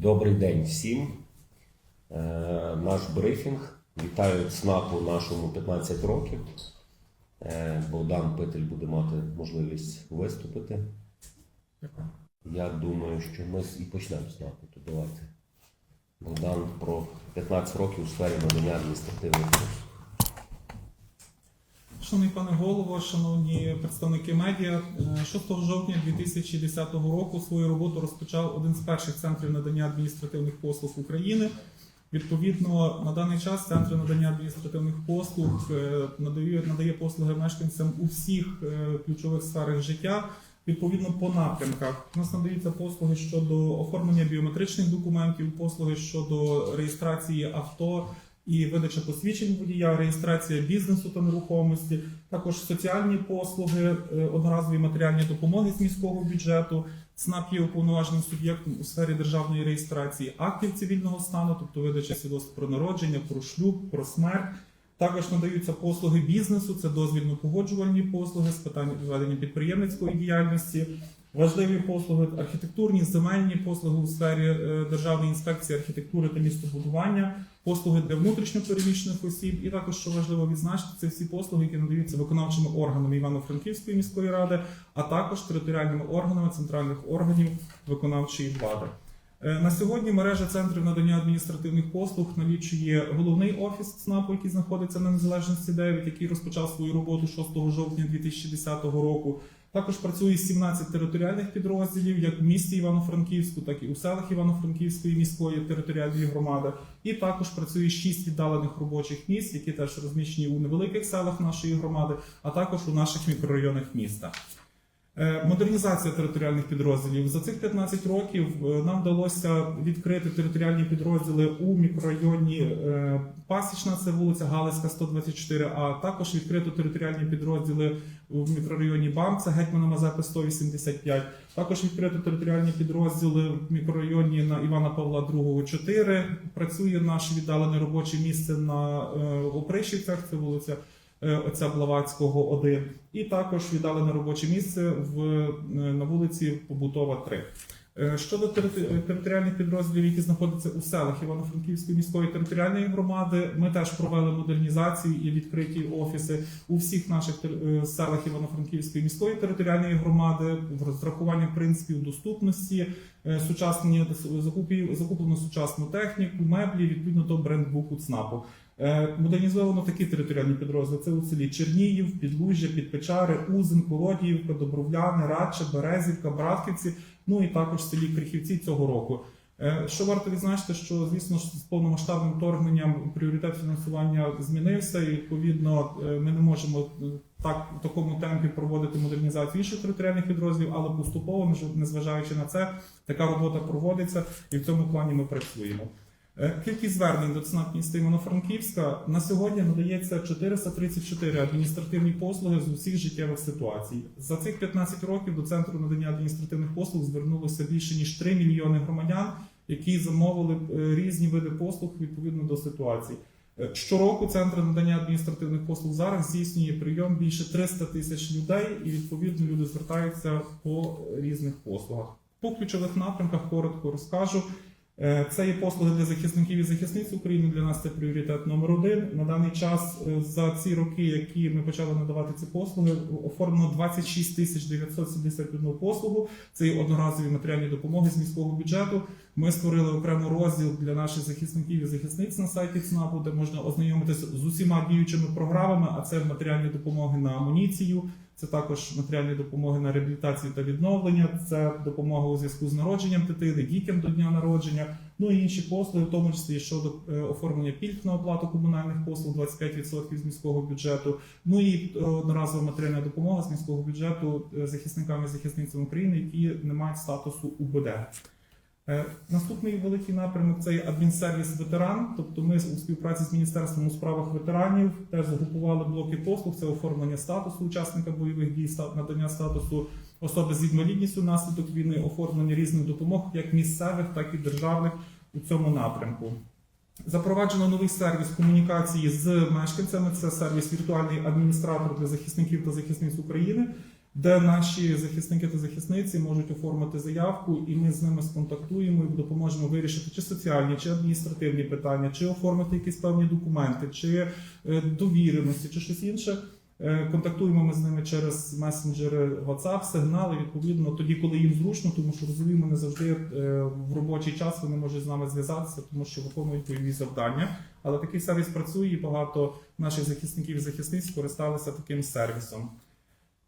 Добрий день всім. Е, Наш брифінг. Вітаю ЦНАПу нашому 15 років. Е, Богдан Питель буде мати можливість виступити. Я думаю, що ми і почнемо ЦНАПу. То давайте. Богдан про 15 років у сфері надання адміністративних послуг. Шановний пане голово, шановні представники медіа, е, 6 жовтня 2010 року свою роботу розпочав один з перших центрів надання адміністративних послуг України. Відповідно, на даний час центр надання адміністративних послуг е, надає, надає послуги мешканцям у всіх е, ключових сферах життя. Відповідно, по напрямках у нас надаються послуги щодо оформлення біометричних документів, послуги щодо реєстрації авто і видача посвідчень водія, реєстрація бізнесу та нерухомості, також соціальні послуги, е, одноразові матеріальні допомоги з міського бюджету. ЦНАП є уповноваженим суб'єктом у сфері державної реєстрації актів цивільного стану, тобто видача свідоцтв про народження, про шлюб, про смерть. Також надаються послуги бізнесу, це дозвільно-погоджувальні послуги з питань ведення підприємницької діяльності, важливі послуги архітектурні, земельні послуги у сфері е, Державної інспекції архітектури та містобудування, послуги для внутрішньопереміщених осіб, і також, що важливо відзначити, це всі послуги, які надаються виконавчими органами Івано-Франківської міської ради, а також територіальними органами центральних органів виконавчої влади. Е, На сьогодні мережа центрів надання адміністративних послуг налічує головний офіс ЦНАПу, який знаходиться на незалежності 9, який розпочав свою роботу 6 жовтня 2010 року. Також працює 17 територіальних підрозділів, як в місті Івано-Франківську, так і у селах Івано-Франківської міської територіальної громади. І також працює 6 віддалених робочих місць, які теж розміщені у невеликих селах нашої громади, а також у наших мікрорайонах міста. Е, Модернізація територіальних підрозділів за цих 15 років е, нам вдалося відкрити територіальні підрозділи у мікрорайоні е, Пасічна, це вулиця Галицька, 124, а також відкрито територіальні підрозділи в мікрорайоні БАМ, це Гетьмана Мазепи 185. Також відкрито територіальні підрозділи в мікрорайоні на Івана Павла II 4. Працює наше віддалене робоче місце на Опришівцях, це вулиця отця Блаватського 1. І також віддалене робоче місце в, е, на вулиці Побутова 3. Е, Щодо територіальних підрозділів, які знаходяться у селах Івано-Франківської міської територіальної громади, ми теж провели модернізацію і відкриті офіси у всіх наших е, селах Івано-Франківської міської територіальної громади, в розрахуванні принципів доступності, е, сучасні закуплено сучасну техніку, меблі відповідно до брендбуку ЦНАПу. Е, Модернізовано такі територіальні підрозділи. Це у селі Чернігів, Підлужжя, Підпечари, Узин, Колодіївка, Добровляни, Радча, Березівка, Братківці, ну і також селі Крихівці цього року. Е, Що варто відзначити, що звісно ж з повномасштабним вторгненням пріоритет фінансування змінився, і відповідно е, ми не можемо так в такому темпі проводити модернізацію інших територіальних підрозділів, але поступово, незважаючи на це, така робота проводиться, і в цьому плані ми працюємо. Е, Кількість звернень до ЦНАП міста Івано-Франківська на сьогодні надається 434 адміністративні послуги з усіх життєвих ситуацій. За цих 15 років до центру надання адміністративних послуг звернулося більше ніж 3 мільйони громадян, які замовили е, різні види послуг відповідно до ситуацій. Е, Щороку центр надання адміністративних послуг зараз здійснює прийом більше 300 тисяч людей, і відповідно люди звертаються по різних послугах. По ключових напрямках коротко розкажу. Е, Це є послуги для захисників і захисниць України. Для нас це пріоритет номер один. На даний час е, за ці роки, які ми почали надавати ці послуги, оформлено 26 тисяч 971 послугу. Це є одноразові матеріальні допомоги з міського бюджету. Ми створили окремо розділ для наших захисників і захисниць на сайті ЦНАПу, де можна ознайомитися з усіма діючими програмами. А це матеріальні допомоги на амуніцію. Це також матеріальні допомоги на реабілітацію та відновлення, це допомога у зв'язку з народженням дитини, дітям до дня народження, ну і інші послуги, в тому числі щодо е, оформлення пільг на оплату комунальних послуг 25% з міського бюджету. Ну і е, одноразова матеріальна допомога з міського бюджету е, захисникам і захисницям України, які не мають статусу УБД. Е, Наступний великий напрямок це адмінсервіс ветеран. Тобто ми у співпраці з міністерством у справах ветеранів теж згрупували блоки послуг. Це оформлення статусу учасника бойових дій, надання статусу особи з інвалідністю внаслідок війни, оформлення різних допомог, як місцевих, так і державних у цьому напрямку. Запроваджено новий сервіс комунікації з мешканцями. Це сервіс віртуальний адміністратор для захисників та захисниць України. Де наші захисники та захисниці можуть оформити заявку, і ми з ними сконтактуємо і допоможемо вирішити чи соціальні, чи адміністративні питання, чи оформити якісь певні документи, чи е, довіреності, чи щось інше. Е, Контактуємо ми з ними через месенджери WhatsApp, сигнали, відповідно, тоді, коли їм зручно, тому що розуміємо, не завжди е, в робочий час вони можуть з нами зв'язатися, тому що виконують бойові завдання. Але такий сервіс працює, і багато наших захисників і захисниць скористалися таким сервісом.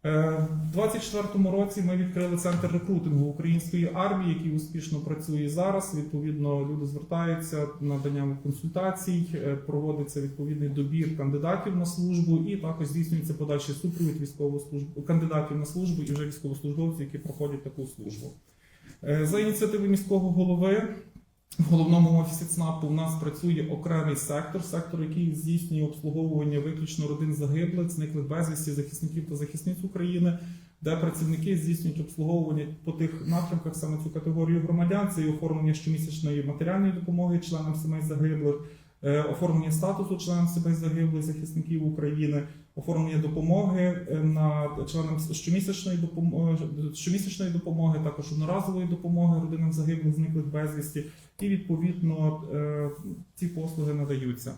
Е, У 24-му році ми відкрили центр рекрутингу української армії, який успішно працює зараз. Відповідно, люди звертаються наданням консультацій, е, проводиться відповідний добір кандидатів на службу, і також здійснюється подальший супровід військовослужб... кандидатів на службу і вже військовослужбовців, які проходять таку службу. Е, За ініціативи міського голови в головному офісі ЦНАПу у нас працює окремий сектор, сектор, який здійснює обслуговування виключно родин загиблих, зниклих безвісті, захисників та захисниць України, де працівники здійснюють обслуговування по тих напрямках саме цю категорію громадян. Це і оформлення щомісячної матеріальної допомоги членам сімей загиблих, е, оформлення статусу членам сімей загиблих захисників України, оформлення допомоги е, на членам щомісячної допомоги, щомісячної допомоги, також одноразової допомоги родинам загиблих, зниклих безвісті, і відповідно е, ці послуги надаються.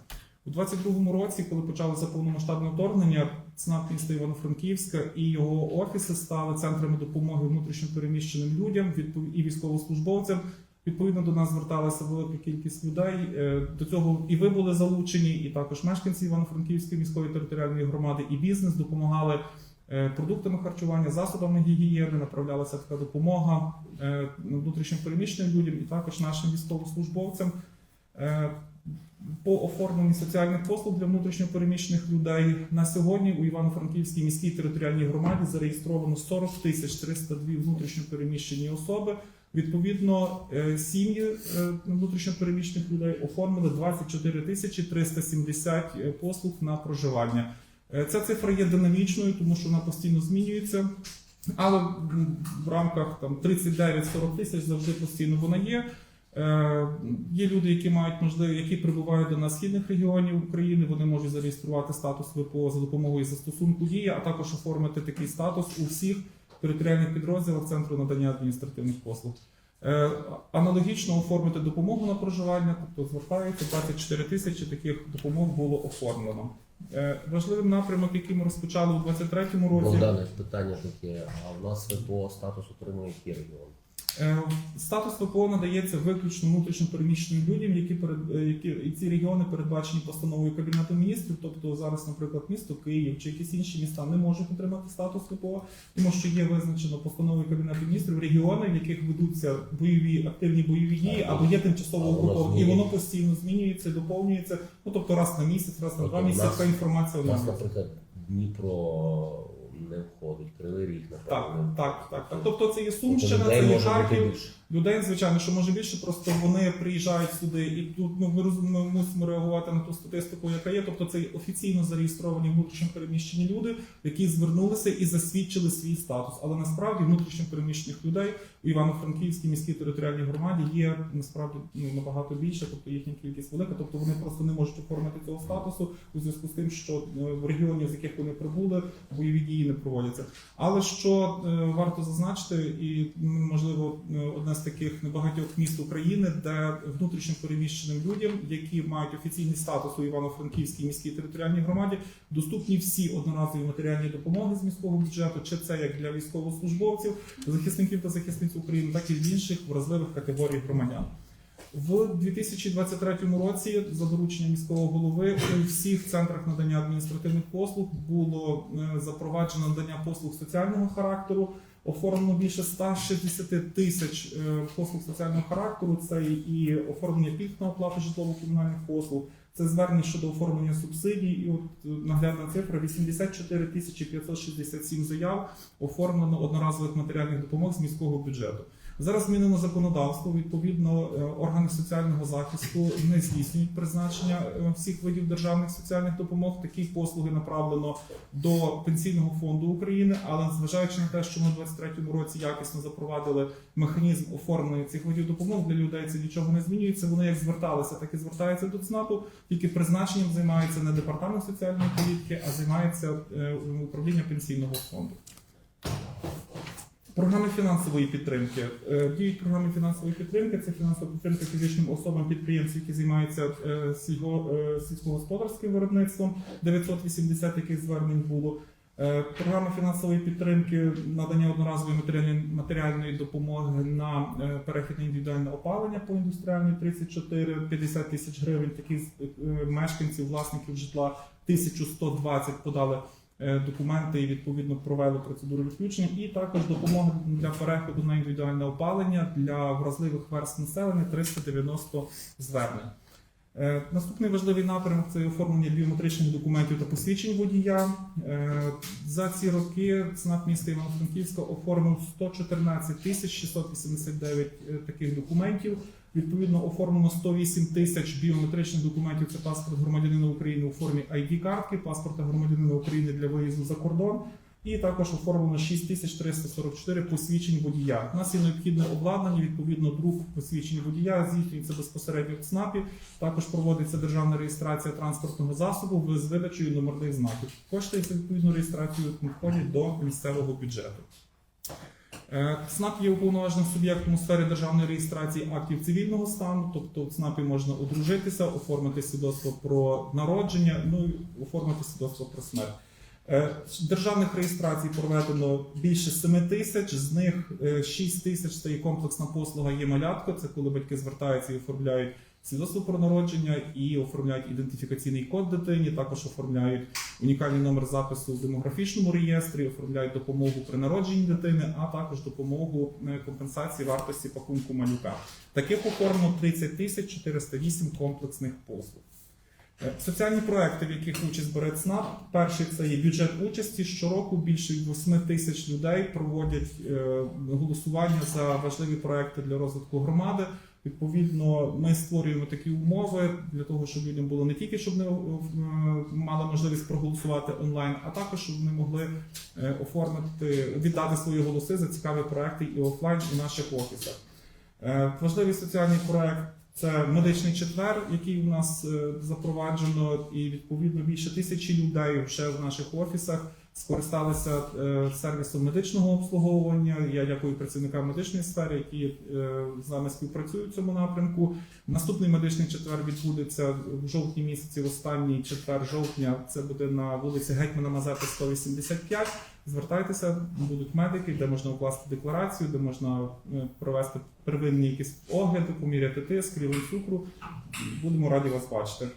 У 22-му році, коли почалося повномасштабне вторгнення, ЦНАП міста Івано-Франківська і його офіси стали центрами допомоги внутрішньопереміщеним людям відпов- і військовослужбовцям. Відповідно до нас зверталася велика кількість людей. Е, До цього і ви були залучені, і також мешканці Івано-Франківської міської територіальної громади, і бізнес допомагали е, продуктами харчування, засобами гігієни. Направлялася така допомога е, внутрішньопереміщеним людям і також нашим військовослужбовцям. По оформленню соціальних послуг для внутрішньопереміщених людей на сьогодні у Івано-Франківській міській територіальній громаді зареєстровано 40 тисяч 302 внутрішньопереміщені особи. Відповідно, е, сім'ї е, внутрішньопереміщених людей оформили 24 тисячі 370 е, послуг на проживання. Ця цифра є динамічною, тому що вона постійно змінюється. Але в рамках там 39-40 тисяч завжди постійно вона є. Є люди, які мають можливість, які прибувають до нас східних регіонів України. Вони можуть зареєструвати статус ВПО за допомогою застосунку дія, а також оформити такий статус у всіх територіальних підрозділах центру надання адміністративних послуг. Е, Аналогічно оформити допомогу на проживання, тобто звертається 24 тисячі таких допомог було оформлено. Е, Важливим напрямок, який ми розпочали у 23-му році. Богдане, питання таке, а в нас ВПО статусу отримує який регіон? Е, Статус ВПО надається виключно внутрішньо переміщеним людям, які перед е, які і ці регіони передбачені постановою кабінету міністрів. Тобто зараз, наприклад, місто Київ чи якісь інші міста не можуть отримати статус ВПО, тому що є визначено постановою кабінету міністрів регіони, в яких ведуться бойові активні бойові дії або є тимчасово окуповані, і воно постійно змінюється, доповнюється. Ну тобто раз на місяць, раз на Тобто два у місяці така інформація У нас, наприклад, Дніпро не входить, Кривий Ріг, Так, напевно. так, так, так. Тобто це є Тобто Сумщина, це є Харків. Людей, звичайно, що може більше, просто вони приїжджають сюди, і тут ну, ми, роз- ми мусимо реагувати на ту статистику, яка є. Тобто це офіційно зареєстровані внутрішньо переміщені люди, які звернулися і засвідчили свій статус. Але насправді внутрішньо переміщених людей у Івано-Франківській міській територіальній громаді є насправді ну, набагато більше, тобто їхня кількість велика. Тобто вони просто не можуть оформити цього статусу у зв'язку з тим, що е, в регіоні, з яких вони прибули, бойові дії не проводяться. Але що е, варто зазначити, і можливо е, одне з таких небагатьох міст України, де внутрішньо переміщеним людям, які мають офіційний статус у Івано-Франківській міській територіальній громаді, доступні всі одноразові матеріальні допомоги з міського бюджету, чи це як для військовослужбовців, захисників та захисниць України, так і в інших вразливих категорій громадян. В 2023 році за дорученням міського голови у всіх центрах надання адміністративних послуг було е, запроваджено надання послуг соціального характеру. Оформлено більше 160 тисяч е, послуг соціального характеру. Це і оформлення пільг на оплату житлово-комунальних послуг, це звернення щодо оформлення субсидій. І от е, наглядна цифра 84 тисячі 567 заяв оформлено одноразових матеріальних допомог з міського бюджету. Зараз змінено законодавство. Відповідно, е, органи соціального захисту не здійснюють призначення е, всіх видів державних соціальних допомог. Такі послуги направлено до пенсійного фонду України. Але зважаючи на те, що ми в 2023 році якісно запровадили механізм оформлення цих видів допомог для людей, це нічого не змінюється. Вони як зверталися, так і звертаються до ЦНАПу. Тільки призначенням займається не департамент соціальної політики, а займається е, управління пенсійного фонду. Програми фінансової підтримки. Е, Діють програми фінансової підтримки. Це фінансова підтримка фізичним особам підприємців, які займаються е, е, сільськогосподарським виробництвом. 980 яких звернень було. Програма фінансової підтримки надання одноразової матеріальної, допомоги на е, перехід на індивідуальне опалення по індустріальній 34 50 тисяч гривень. Таких мешканців, власників житла 1120 подали документи і відповідно провели процедуру відключення. І також допомога для переходу на індивідуальне опалення для вразливих верств населення 390 звернень. Е, Наступний важливий напрямок це оформлення біометричних документів та посвідчень водія. Е, За ці роки ЦНАП міста Івано-Франківська оформив 114 тисяч 689 е, таких документів. Відповідно, оформлено 108 тисяч біометричних документів. Це паспорт громадянина України у формі ID-картки, паспорта громадянина України для виїзду за кордон. І також оформлено 6344 посвідчень водія. У нас є необхідне обладнання. Відповідно, друк посвідчень водія здійснюється безпосередньо в ЦНАПі. Також проводиться державна реєстрація транспортного засобу з видачею номерних знаків. Кошти за відповідну реєстрацію входять до місцевого бюджету. Е, ЦНАП є уповноваженим суб'єктом у сфері державної реєстрації актів цивільного стану, тобто в ЦНАПі можна одружитися, оформити свідоцтво про народження, ну і оформити свідоцтво про смерть. Е, Державних реєстрацій проведено більше 7 тисяч, з них 6 тисяч це і комплексна послуга є малятко. Це коли батьки звертаються і оформляють свідоцтво про народження і оформляють ідентифікаційний код дитині. Також оформляють унікальний номер запису в демографічному реєстрі, оформляють допомогу при народженні дитини, а також допомогу е, компенсації вартості пакунку малюка. Таких оформлено 30 тисяч 408 комплексних послуг. Е, Соціальні проекти, в яких участь бере ЦНАП, перший це є бюджет участі. Щороку більше 8 тисяч людей проводять е, голосування за важливі проекти для розвитку громади. Відповідно, ми створюємо такі умови для того, щоб людям було не тільки щоб вони е, мали можливість проголосувати онлайн, а також щоб вони могли е, оформити віддати свої голоси за цікаві проекти і офлайн і наших офісах. Е, Важливий соціальний проект це медичний четвер, який у нас запроваджено, і відповідно більше тисячі людей вже в наших офісах скористалися е, сервісом медичного обслуговування. Я дякую працівникам медичної сфери, які е, з нами співпрацюють в цьому напрямку. Наступний медичний четвер відбудеться в жовтні місяці. Останній четвер жовтня це буде на вулиці Гетьмана Мазепи 185. Звертайтеся, будуть медики, де можна укласти декларацію, де можна е, провести первинні якісь огляди, поміряти тиск, рівень цукру. Будемо раді вас бачити.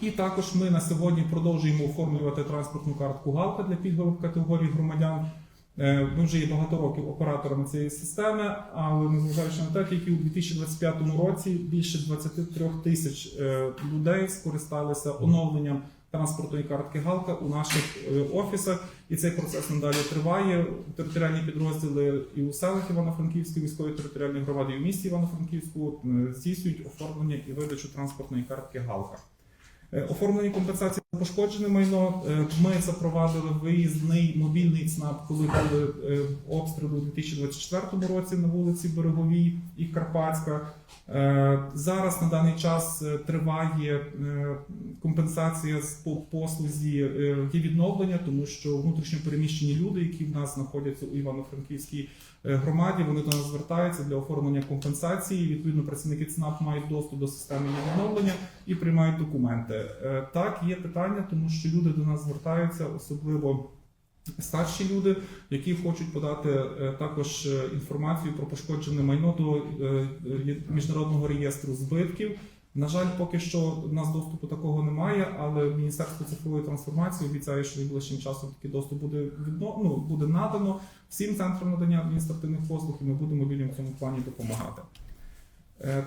І також ми на сьогодні продовжуємо оформлювати транспортну картку Галка для пільгових категорій громадян. Е, Ми вже є багато років операторами цієї системи, але незважаючи на те, тільки у 2025 році більше 23 тисяч е, людей скористалися оновленням транспортної картки Галка у наших е, офісах, і цей процес надалі триває. Територіальні підрозділи і у селах Івано-Франківської міської територіальної громади, і в місті Івано-Франківську здійснюють оформлення і видачу транспортної картки Галка. Е, Оформлені компенсації за пошкоджене майно. Е, Ми запровадили виїзний мобільний ЦНАП, коли були е, обстріли у 2024 році на вулиці Береговій і Карпатська. Зараз на даний час триває компенсація по послузі є відновлення, тому що внутрішньо переміщені люди, які в нас знаходяться у Івано-Франківській громаді, вони до нас звертаються для оформлення компенсації. Відповідно, працівники ЦНАП мають доступ до системи відновлення і приймають документи. Е, Так, є питання, тому що люди до нас звертаються, особливо старші люди, які хочуть подати е, також е, інформацію про пошкоджене майно до е, е, міжнародного реєстру збитків. На жаль, поки що в нас доступу такого немає, але Міністерство цифрової трансформації обіцяє, що найближчим часом такий доступ буде відно, ну, буде надано всім центрам надання адміністративних послуг, і ми будемо людям в цьому плані допомагати. Е,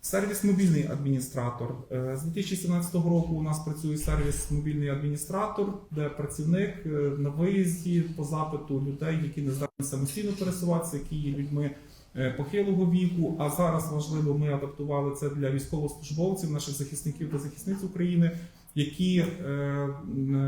Сервіс мобільний адміністратор. Е, З 2017 року у нас працює сервіс мобільний адміністратор, де працівник е, на виїзді по запиту людей, які не здатні самостійно пересуватися, які є людьми похилого віку. А зараз важливо, ми адаптували це для військовослужбовців, наших захисників та захисниць України, які е,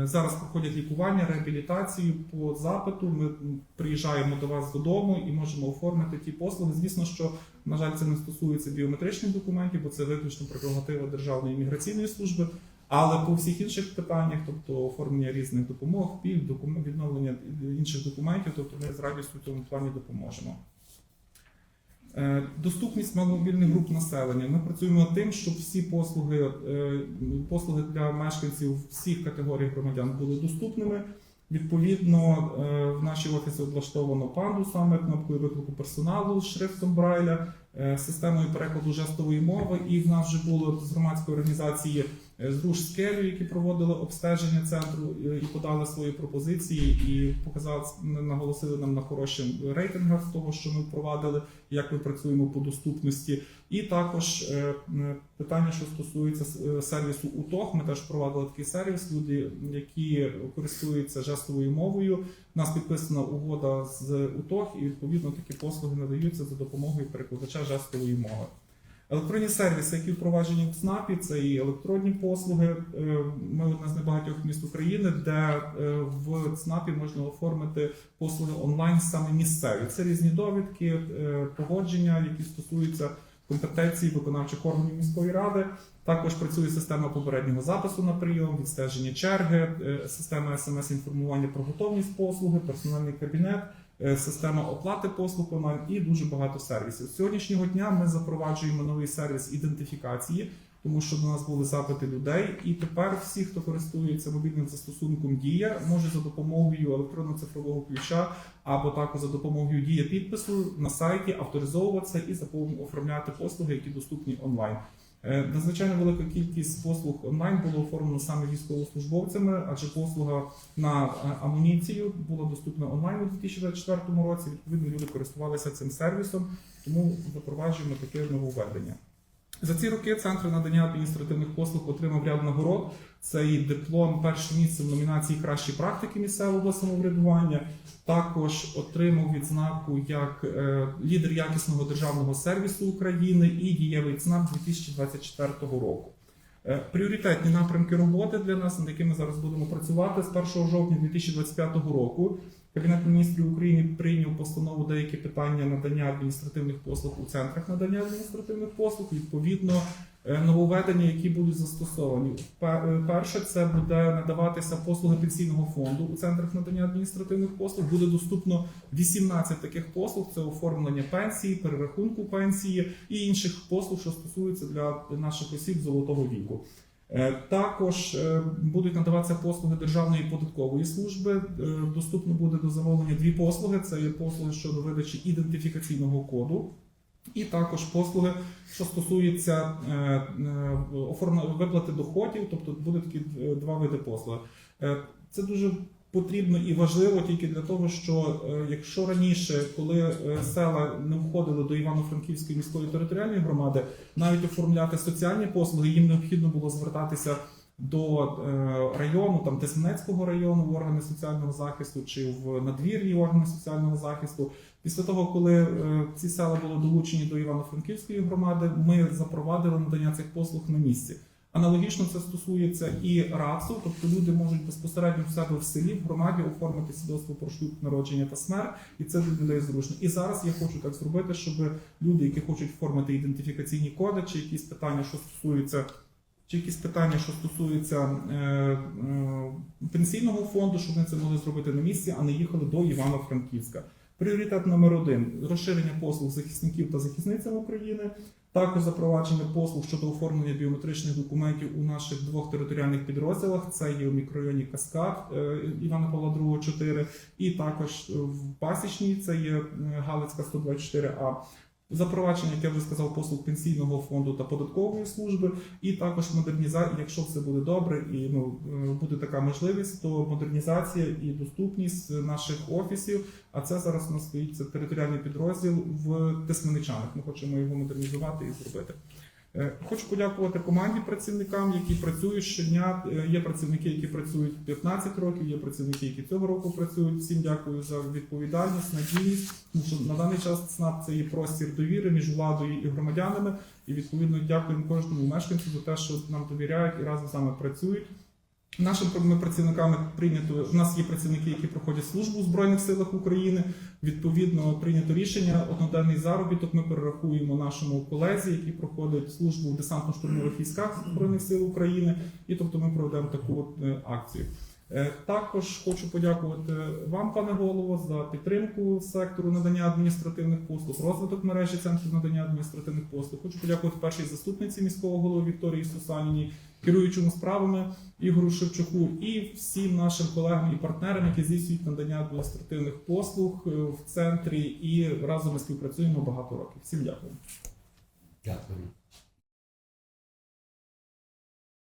зараз проходять лікування, реабілітацію по запиту. Ми приїжджаємо до вас додому і можемо оформити ті послуги. Звісно, що на жаль, це не стосується біометричних документів, бо це виключно прерогатива Державної міграційної служби. Але по всіх інших питаннях, тобто оформлення різних допомог, пільг, відновлення інших документів, тобто ми з радістю в цьому плані допоможемо. Е, Доступність маломобільних груп населення. Ми працюємо над тим, щоб всі послуги, е, послуги для мешканців всіх категорій громадян були доступними. Відповідно, е, в нашій офісі облаштовано панду саме кнопкою виклику персоналу з шрифтом Брайля, системою перекладу жестової мови. І в нас вже було з громадської організації з Руш Скелю, які проводили обстеження центру е, і подали свої пропозиції, і показали наголосили нам на хороших рейтингах того, що ми впровадили, як ми працюємо по доступності. І також е, питання, що стосується е, сервісу УТОГ, ми теж впровадили такий сервіс. Люди, які користуються жестовою мовою, у нас підписана угода з УТОГ, і відповідно такі послуги надаються за допомогою перекладача жестової мови. Електронні сервіси, які впроваджені в ЦНАПі, це і електронні послуги. Е, Ми одна з небагатьох міст України, де е, в ЦНАПі можна оформити послуги онлайн саме місцеві. Це різні довідки, е, погодження, які стосуються компетенції виконавчих органів міської ради. Також працює система попереднього запису на прийом, відстеження черги, система смс-інформування про готовність послуги, персональний кабінет, система оплати послуг онлайн і дуже багато сервісів. З сьогоднішнього дня ми запроваджуємо новий сервіс ідентифікації, тому що до нас були запити людей, і тепер всі, хто користується мобільним застосунком Дія, може за допомогою електронно-цифрового ключа або також за допомогою дія підпису на сайті авторизовуватися і оформляти послуги, які доступні онлайн. Е, Надзвичайно велика кількість послуг онлайн було оформлено саме військовослужбовцями, адже послуга на е, амуніцію була доступна онлайн у 2024 році. Відповідно, люди користувалися цим сервісом, тому запроваджуємо таке нововведення. За ці роки центр надання адміністративних послуг отримав ряд нагород. Це і диплом перше місце в номінації Кращі практики місцевого самоврядування. Також отримав відзнаку як е, лідер якісного державного сервісу України і дієвий ЦНАП 2024 року. Е, Пріоритетні напрямки роботи для нас, над якими зараз будемо працювати з 1 жовтня 2025 року. Кабінет міністрів України прийняв постанову деякі питання надання адміністративних послуг у центрах надання адміністративних послуг. Відповідно, е, нововведення, які будуть застосовані. Е, Перше, це буде надаватися послуги пенсійного фонду у центрах надання адміністративних послуг. Буде доступно 18 таких послуг: це оформлення пенсії, перерахунку пенсії і інших послуг, що стосуються для наших осіб золотого віку. Е, Також е, будуть надаватися послуги Державної податкової служби. Е, Доступно буде до замовлення дві послуги: це є послуги щодо видачі ідентифікаційного коду. І також послуги, що стосуються виплати доходів, тобто буде такі два види послуги. Це дуже потрібно і важливо тільки для того, що е, якщо раніше, коли е, села не входили до Івано-Франківської міської територіальної громади, навіть оформляти соціальні послуги, їм необхідно було звертатися до е, району, там Тисменецького району, в органи соціального захисту чи в надвір'ї органи соціального захисту. Після того, коли ці села були долучені до Івано-Франківської громади, ми запровадили надання цих послуг на місці. Аналогічно це стосується і РАЦу, тобто люди можуть безпосередньо в себе в селі, в громаді оформити свідоцтво про шлюб, народження та смерть, і це для людей зручно. І зараз я хочу так зробити, щоб люди, які хочуть оформити ідентифікаційні коди, чи якісь питання, що стосуються. Чи якісь питання, що стосуються е, е, пенсійного фонду, щоб вони це могли зробити на місці, а не їхали до Івано-Франківська. Пріоритет номер один розширення послуг захисників та захисницям України. Також запровадження послуг щодо оформлення біометричних документів у наших двох територіальних підрозділах. Це є у мікрорайоні Каскад е, Івана Павла II 4, і також в Пасічній це є е, Галицька 124А. Запровадження, як я вже сказав, послуг пенсійного фонду та податкової служби, і також модернізація, якщо все буде добре, і ну е, буде така можливість, то модернізація і доступність наших офісів. А це зараз у нас стоїть це територіальний підрозділ в Тисменичанах. Ми хочемо його модернізувати і зробити. Е, Хочу подякувати команді працівникам, які працюють щодня. Е, Є працівники, які працюють 15 років, є працівники, які цього року працюють. Всім дякую за відповідальність, надійність. Тому що на даний час ЦНАП це є простір довіри між владою і громадянами. І відповідно дякуємо кожному мешканцю за те, що нам довіряють і разом з нами працюють. Нашими працівниками прийнято. У нас є працівники, які проходять службу у Збройних силах України. Відповідно, прийнято рішення. Одноденний заробіток ми перерахуємо нашому колезі, який проходить службу в десантно-штурмових військах Збройних сил України. І тобто ми проведемо таку от е, акцію. Е, Також хочу подякувати вам, пане голово, за підтримку сектору надання адміністративних послуг, розвиток мережі центрів надання адміністративних послуг. Хочу подякувати першій заступниці міського голови Вікторії Сусаніній, керуючому справами Ігору Шевчуку і всім нашим колегам і партнерам, які здійснюють надання адміністративних послуг е, в центрі. І разом ми співпрацюємо багато років. Всім дякую. Дякую.